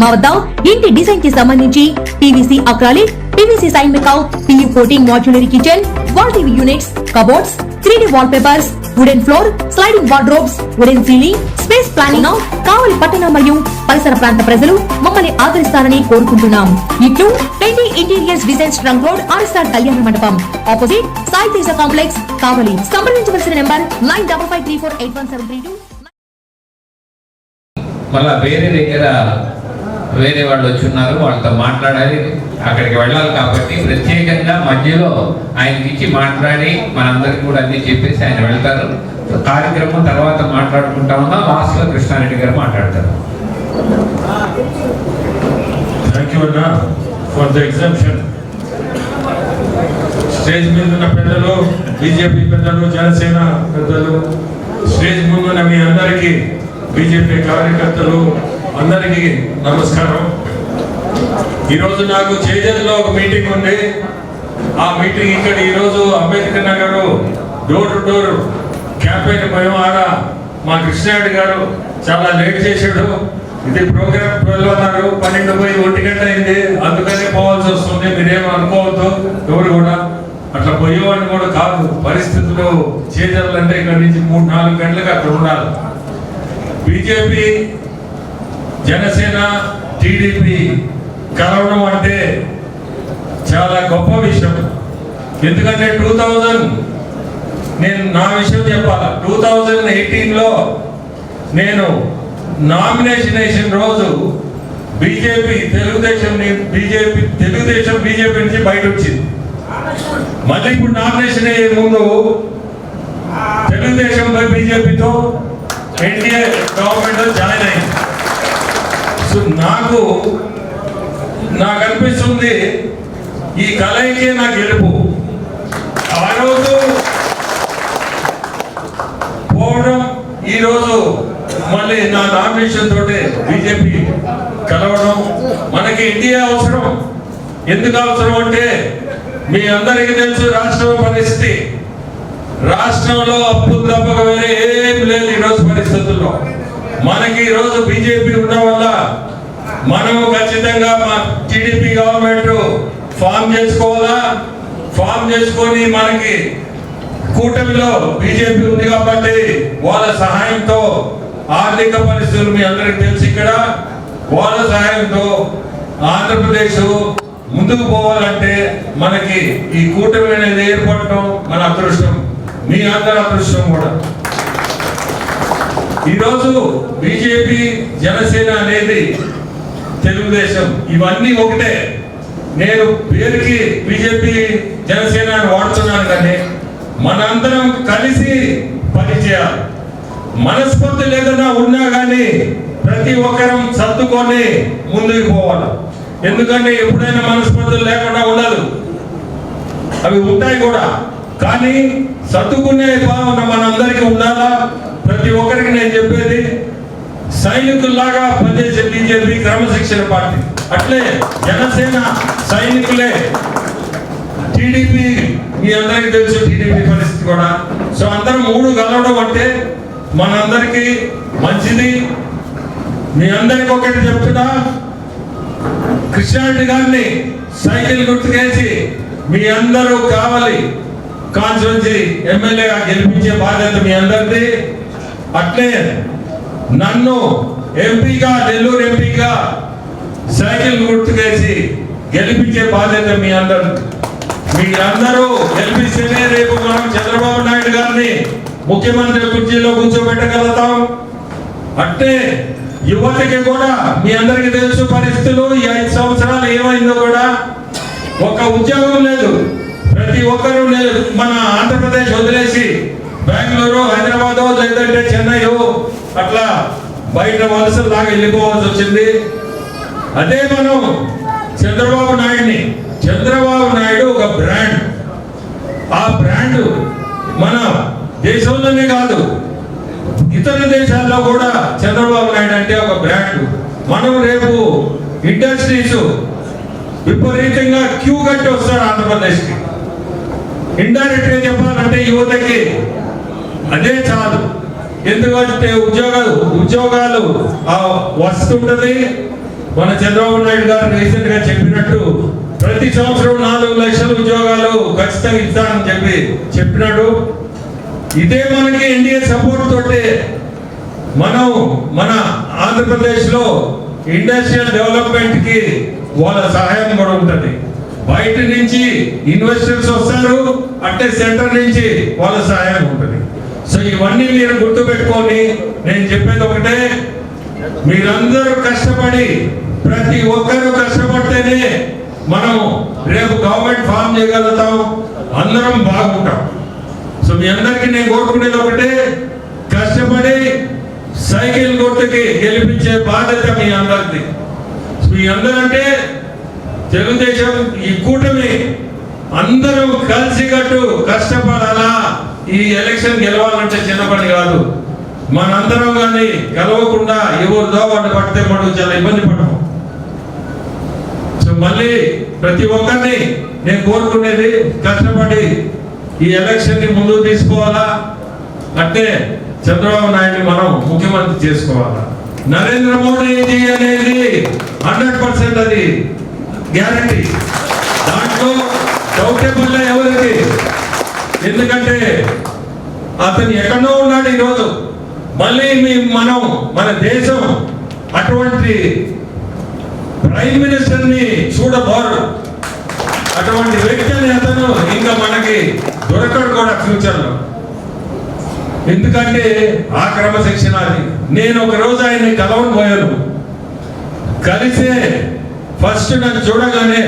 మా వద్ద ఇంటి డిజైన్కి సంబంధించి? పీవీసీ అక్రాలిక్ పీవీసీ సైన్ మేకౌట్ PU coating modular kitchen wall TV units cupboards three D wall papers wooden floor sliding wardrobes wooden ceiling space planning Kavali పట్టణ మరియు పరిసర ప్రాంత ప్రజలు మమ్మల్ని ఆదరిస్తారని కోరుకుంటున్నాం. ఇట్లు twenty interiors designs trunk road RSR Kalyana Mandapam. Opposite Sai Teja complex Kavali. సంప్రదించవలసిన number nine double five three four eight one seven three two మళ్ళా వేరే దగ్గర వేరే వాళ్ళు వచ్చి ఉన్నారు వాళ్ళతో మాట్లాడాలి అక్కడికి వెళ్ళాలి కాబట్టి ప్రత్యేకంగా మధ్యలో ఆయనకి ఇచ్చి మాట్లాడి మనందరికి కూడా అన్ని చెప్పేసి ఆయన వెళ్తారు. కార్యక్రమం తర్వాత మాట్లాడుకుంటా ఉన్నా లాస్ట్ కృష్ణారెడ్డి గారు మాట్లాడతారు. థ్యాంక్ యూ అన్న ఫర్ ద ఎగ్జామ్షన్ స్టేజ్ మీద ఉన్న పెద్దలు బీజేపీ పెద్దలు జనసేన పెద్దలు స్టేజ్ ముందున్న మీ అందరికీ బీజేపీ కార్యకర్తలు అందరికీ నమస్కారం. ఈరోజు నాకు చేజల్లో ఒక మీటింగ్ ఉంది. ఆ మీటింగ్ ఇక్కడ ఈరోజు Ambedkar Nagar door to door campaign భయం ఆడ మా కృష్ణారెడ్డి గారు చాలా లేట్ చేశాడు. ఇది ప్రోగ్రామ్ ట్వెల్వ్ అన్నారు. పన్నెండు పోయి ఒంటి గంట అయింది. అందుకనే పోవాల్సి వస్తుంది. మీరేం అనుకోవద్దు. ఎవరు కూడా అట్లా పోయేవాడిని కూడా కాదు. పరిస్థితులు చేజాలంటే ఇక్కడ నుంచి మూడు నాలుగు గంటలకు అక్కడ ఉండాలి. బీజేపీ జనసేన టీడీపీ కలవడం అంటే చాలా గొప్ప విషయం. ఎందుకంటే టూ థౌజండ్ నేను నా విషయం చెప్పాలి? టూ థౌజండ్ ఎయిటీన్లో నేను నామినేషన్ వేసిన రోజు BJP Telugu Desam BJP Telugu Desam BJP నుంచి బయట వచ్చింది మళ్ళీ ఇప్పుడు నామినేషన్ అయ్యే ముందు తెలుగుదేశంపై బీజేపీతో ఎన్డీఏ గవర్నమెంట్ జాయిన్ అయింది సో నాకు నాకు అనిపిస్తుంది ఈ కలయికే నా గెలుపు. ఆ రోజు పోవడం ఈ రోజు మళ్ళీ నా నామినేషన్ తోటి బీజేపీ కలవడం మనకి ఇండియా అవసరం. ఎందుకు అవసరం అంటే మీ అందరికీ తెలుసు రాష్ట్రం పరిస్థితి. రాష్ట్రంలో అప్పు తప్పక వేరే ఏం లేదు ఈరోజు పరిస్థితుల్లో. మనకి ఈరోజు బీజేపీ ఉండడం వల్ల మనము ఖచ్చితంగా మా టీడీపీ గవర్నమెంట్ ఫామ్ చేసుకోవాలా? ఫామ్ చేసుకొని మనకి కూటమిలో బీజేపీ ఉంది కాబట్టి వాళ్ళ సహాయంతో ఆర్థిక పరిస్థితులు మీ అందరికి తెలుసు ఇక్కడ. వాళ్ళ సహాయంతో ఆంధ్రప్రదేశ్ ముందుకు పోవాలంటే మనకి ఈ కూటమి అనేది ఏర్పడటం మన అదృష్టం. మీ అందరి అదృష్టం కూడా. ఈరోజు బీజేపీ జనసేన అనేది తెలుగుదేశం. ఇవన్నీ ఒకటే. నేను పేరుకి బీజేపీ జనసేన అని వాడుతున్నాను కానీ మనందరం కలిసి పనిచేయాలి మనస్పర్ధ లేకుండా ఉన్నా కానీ ప్రతి ఒక్కరం సర్దుకొని ముందుకు పోవాలి. ఎందుకంటే ఎప్పుడైనా మనస్ఫూర్తులు లేకుండా ఉండదు. అవి ఉంటాయి కూడా. కానీ సర్దుకునే భావన మనందరికీ ఉండాలా? ప్రతి ఒక్కరికి నేను చెప్పేది సైనికుల్లాగా పనిచేసే బీజేపీ క్రమశిక్షణ పార్టీ. అట్లే జనసేన సైనికులే. టీడీపీ మీ అందరికీ తెలుసు టీడీపీ పరిస్థితి కూడా. సో అందరం మూడు కలవడం అంటే మనందరికీ మంచిది. మీ అందరికి ఒకటి చెప్తున్నా కృష్ణారెడ్డి గారిని సైకిల్ గుర్తుకేసి మీ అందరూ కావాలి. కాన్స్టిట్యున్సీ ఎమ్మెల్యేగా గెలిపించే బాధ్యత మీ అందరిది. అట్లే నన్ను ఎంపీగా నెల్లూరు ఎంపీగా సైకిల్ గుర్తుకేసి గెలిపించే బాధ్యత మీ అందరు. మీ అందరూ గెలిపిస్తేనే రేపు మనం చంద్రబాబు నాయుడు గారిని ముఖ్యమంత్రి కుర్చీలో కూర్చోబెట్టగలుగుతాం. అంటే యువతకి కూడా మీ అందరికి తెలుసు పరిస్థితులు ఈ ఐదు సంవత్సరాలు ఏమైందో కూడా. ఒక ఉద్యోగం లేదు ప్రతి ఒక్కరూ మన ఆంధ్రప్రదేశ్ వదిలేసి బెంగళూరు హైదరాబాద్ లేదంటే చెన్నై అట్లా బయట వలసలాగా వెళ్ళిపోవాల్సి వచ్చింది. అదే మనం చంద్రబాబు నాయుడిని చంద్రబాబు నాయుడు ఒక బ్రాండ్. ఆ బ్రాండ్ మన దేశంలోనే కాదు ఇతర దేశాల్లో కూడా చంద్రబాబు నాయుడు అంటే ఒక బ్రాండ్. మనం రేపు ఇండస్ట్రీస్ విపరీతంగా క్యూ కట్టి వస్తారు ఆంధ్రప్రదేశ్కి. ఇండైరెక్ట్గా చెప్పాలంటే యువతకి అదే చాలు. ఎందుకంటే ఉద్యోగాలు ఉద్యోగాలు ఆ వస్తుంటది మన చంద్రబాబు నాయుడు గారు రీసెంట్గా చెప్పినట్టు ప్రతి సంవత్సరం నాలుగు లక్షల ఉద్యోగాలు ఖచ్చితంగా ఇస్తానని చెప్పి చెప్పినాడు. ఇదే మనకి ఎన్డీఏ సపోర్ట్ తోటి మనం మన ఆంధ్రప్రదేశ్లో ఇండస్ట్రియల్ డెవలప్మెంట్కి వాళ్ళ సహాయం కూడా ఉంటుంది. బయట నుంచి ఇన్వెస్టర్స్ వస్తారు అంటే సెంటర్ నుంచి వాళ్ళ సహాయం ఉంటుంది. సో ఇవన్నీ మీరు గుర్తుపెట్టుకోండి. నేను చెప్పేది ఒకటే. మీరందరూ కష్టపడి ప్రతి ఒక్కరూ కష్టపడితేనే మనం రేపు గవర్నమెంట్ ఫామ్ చేయగలుగుతాం. అందరం బాగుంటాం. సో మీ అందరికీ నేను కోరుకునేది ఒకటే. కష్టపడి సైకిల్ గుర్తుకి గెలిపించే బాధ్యత మీ అందరిది. మీ అందరంటే తెలుగుదేశం ఈ కూటమి అందరూ కలిసికట్టు కష్టపడాలా? ఈ ఎలక్షన్ గెలవాలంటే చిన్న పని కాదు. మనందరం కానీ గెలవకుండా ఎవరిదో వాళ్ళు పడితే మనం చాలా ఇబ్బంది పడము. సో మళ్ళీ ప్రతి ఒక్కరిని నేను కోరుకునేది కష్టపడి ఈ ఎలక్షన్ని ముందుకు తీసుకోవాలా? అంటే చంద్రబాబు నాయుడు మనం ముఖ్యమంత్రి చేసుకోవాలా? నరేంద్ర మోడీజీ అనేది హండ్రెడ్ పర్సెంట్ అది గ్యారంటీ. దాంట్లో డౌటే ఎవరికి ఎందుకంటే అతను ఎక్కడో ఉన్నాడు ఈరోజు. మళ్ళీ మీ మనం మన దేశం అటువంటి ప్రైమ్ మినిస్టర్ని చూడబోరు. అటువంటి వ్యక్తిని అతను ఇంకా మనకి దొరకడు కూడా ఫ్యూచర్లో. ఎందుకంటే ఆ క్రమశిక్షణ అది నేను ఒక రోజు ఆయన్ని కలవని పోయాను కలిసే ఫస్ట్ నన్ను చూడగానే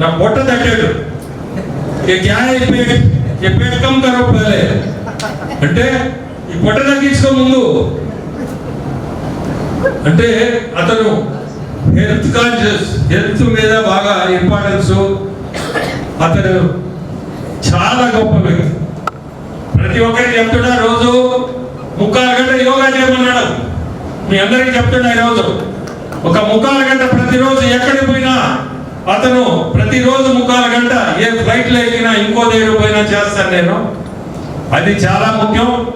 నా బొట్ట తట్టాడు. క్యా అయిపోయాడు ఎక్కడికం తర్వాత అంటే ఈ పొట్ట తగ్గించుకో ముందు. అంటే అతను హెల్త్ కాన్షియస్ హెల్త్ మీద బాగా ఇంపార్టెన్స్. అతను చాలా గొప్ప వ్యక్తి. ప్రతి ఒక్కరికి చెప్తున్నా రోజు ముక్కాలు గంట యోగా చేయమన్నాడు. మీ అందరికి చెప్తున్నా ఈరోజు. ఒక ముక్కాల గంట ప్రతిరోజు ఎక్కడికి పోయినా అతను ప్రతిరోజు ముఖాల గంట ఏ ఫ్లైట్లో ఎక్కినా ఇంకో దగ్గర పోయినా చేస్తాను నేను. అది చాలా ముఖ్యం.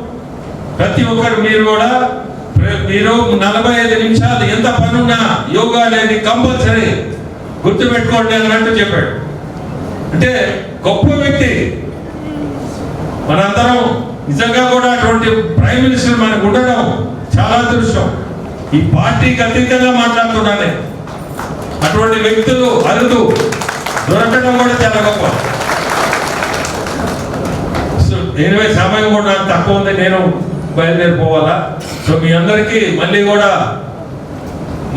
ప్రతి ఒక్కరు మీరు కూడా మీరు నలభై ఐదు నిమిషాలు ఎంత పనున్నా యోగా అనేది కంపల్సరీ గుర్తుపెట్టుకోండి అన్నట్టు చెప్పాడు. అంటే గొప్ప వ్యక్తి. మనందరం నిజంగా కూడా అటువంటి ప్రైమ్ మినిస్టర్ మనకు ఉండడం చాలా అదృష్టం. ఈ పార్టీకి అతీతంగా మాట్లాడుతున్నానే. అటువంటి వ్యక్తులు అరుదు. దొరకడం కూడా చాలా గొప్ప. సో ఎనివే సమయం కూడా నాకు తక్కువ ఉంది నేను బయలుదేరిపోవాలా? సో మీ అందరికీ మళ్ళీ కూడా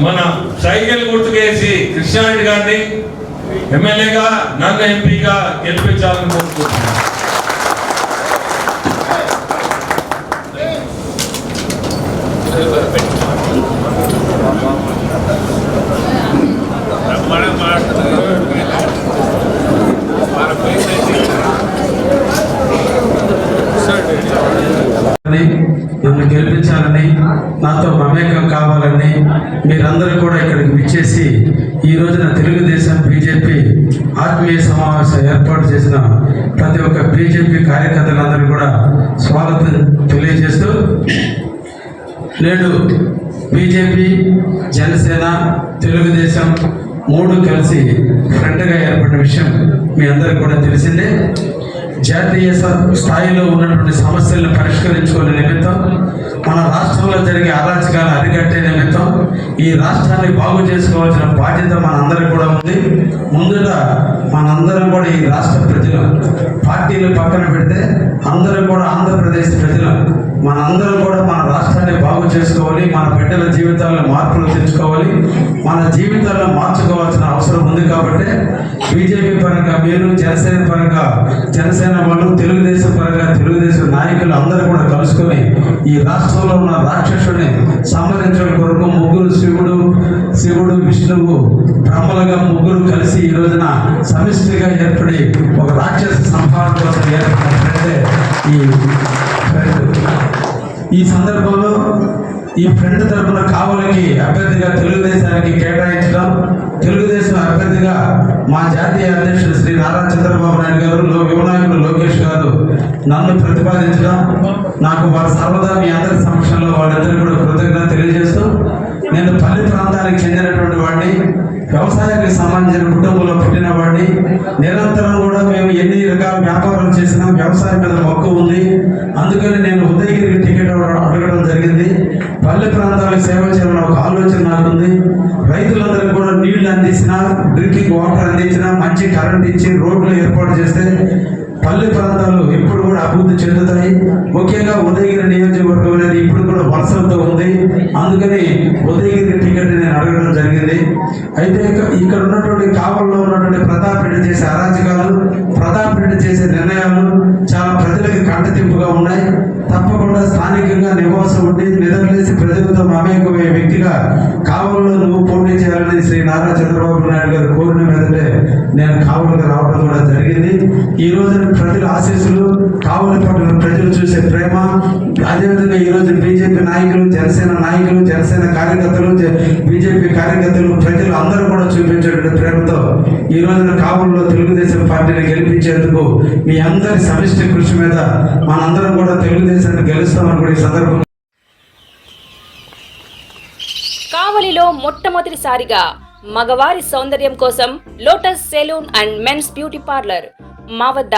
మన సైకిల్ గుర్తుకేసి కృష్ణారెడ్డి గారిని ఎమ్మెల్యేగా నన్ను ఎంపీగా గెలిపించాలని కోరుకుంటున్నాను అని, నన్ను గెలిపించాలని నాతో మమేకం కావాలని మీరందరూ కూడా ఇక్కడికి విచ్చేసి ఈ రోజున తెలుగుదేశం బీజేపీ ఆత్మీయ సమావేశం ఏర్పాటు చేసిన ప్రతి ఒక్క బీజేపీ కార్యకర్తలందరూ కూడా స్వాగతం తెలియజేస్తూ నేడు బీజేపీ జనసేన తెలుగుదేశం మూడు కలిసి ఫ్రంట్గా ఏర్పడిన విషయం మీ అందరికీ కూడా తెలిసిందే. జాతీయ స్థాయిలో ఉన్నటువంటి సమస్యలను పరిష్కరించుకునే నిమిత్తం మన రాష్ట్రంలో జరిగే అరాచకాలు అరికట్టే నిమిత్తం ఈ రాష్ట్రాన్ని బాగు చేసుకోవాల్సిన బాధ్యత మనందరికీ కూడా ఉంది. ముందుగా మనందరం కూడా ఈ రాష్ట్ర ప్రజలు పార్టీలు పక్కన పెడితే అందరం కూడా ఆంధ్రప్రదేశ్ ప్రజలు. మనందరం కూడా మన రాష్ట్రాన్ని బాగు చేసుకోవాలి మన బిడ్డల జీవితాల్లో మార్పులు తెచ్చుకోవాలి మన జీవితాల్లో మార్చుకోవాల్సిన అవసరం ఉంది కాబట్టి బీజేపీ పరంగా మీరు జనసేన పరంగా జనసేన వాళ్ళు తెలుగుదేశం పరంగా తెలుగుదేశం నాయకులు అందరూ కూడా కలుసుకొని ఈ రాష్ట్రంలో ఉన్న రాక్షసుని సంహరించడం కొరకు ముగ్గురు శివుడు శివుడు విష్ణువు బ్రహ్మలుగా ముగ్గురు కలిసి ఈ రోజున సమిష్టిగా ఏర్పడి ఒక రాక్షస సంహారం కోసం ఏర్పడినట్లయితే ఈ ఈ సందర్భంలో ఈ ఫ్రెండ్ తరపున కావలికి అభ్యర్థిగా తెలుగుదేశానికి కేటాయించడం తెలుగుదేశం అభ్యర్థిగా మా జాతీయ అధ్యక్షుడు శ్రీ నారా చంద్రబాబు నాయుడు గారు లో యువనాయకుడు లోకేష్ గారు నన్ను ప్రతిపాదించడం నాకు వారి సర్వదా మీ అందరి సమక్షంలో వాళ్ళిద్దరు కూడా కృతజ్ఞత తెలియజేస్తూ నేను పల్లె ప్రాంతానికి చెందినటువంటి వాడిని వ్యవసాయానికి సంబంధించిన కుటుంబంలో పుట్టిన వాడిని నిరంతరం కూడా మేము ఎన్ని రకాల వ్యాపారాలు చేసినా వ్యవసాయం మీద మక్కువ ఉంది. అందుకని నేను ఉదయగిరికి టికెట్ అడగడం జరిగింది. పల్లె ప్రాంతాలకు సేవ చేయాలని ఒక ఆలోచన నాకుంది. ఉంది అందించిన డ్రింకింగ్ వాటర్ అందించిన మంచి కరెంట్ ఇచ్చి రోడ్లు ఏర్పాటు చేస్తే పల్లె ప్రాంతాలు ఎప్పుడు కూడా అభివృద్ధి చెందుతాయి. ముఖ్యంగా ఉదయగిరి నియోజకవర్గం అనేది ఇప్పుడు కూడా వర్షంతో ఉంది. అందుకని ఉదయగిరి టికెట్ నేను అడగడం జరిగింది. అయితే ఇక్కడ ఉన్నటువంటి కావల్లో ఉన్నటువంటి ప్రతాప్ రెడ్డి చేసే అరాచక తప్పకుండా స్థానికంగా నివాసం ఉండి నిద్రలేసి ప్రజలతో మమేకమయ్యే వ్యక్తిగా కావల్లో నువ్వు పోటీ చేయాలని శ్రీ నారా చంద్రబాబు నాయుడు గారు కోరిన మీదటే నేను కావలికి రావడం కూడా జరిగింది. ఈ రోజున ప్రజల ఆశీస్సులు కావలి పట్ల ప్రజలు చూసే ప్రేమ అదేవిధంగా ఈ రోజు నాయకులు జనసేన నాయకులు జనసేన కార్యకర్తలు బీజేపీ కార్యకర్తలు ప్రజలు అందరూ కూడా చూపించేటువంటి ప్రేమతో ఈ రోజున కావలిలో తెలుగుదేశం పార్టీని గెలిపించేందుకు మీ అందరి సమిష్టి కృషి మీద మనందరం కూడా తెలుగుదేశాన్ని గెలుస్తామని కూడా ఈ సందర్భంగా కావలిలో మొట్టమొదటిసారిగా మగవారి సౌందర్యం కోసం lotus salon and men's beauty parlour మా వద్ద